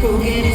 forget it.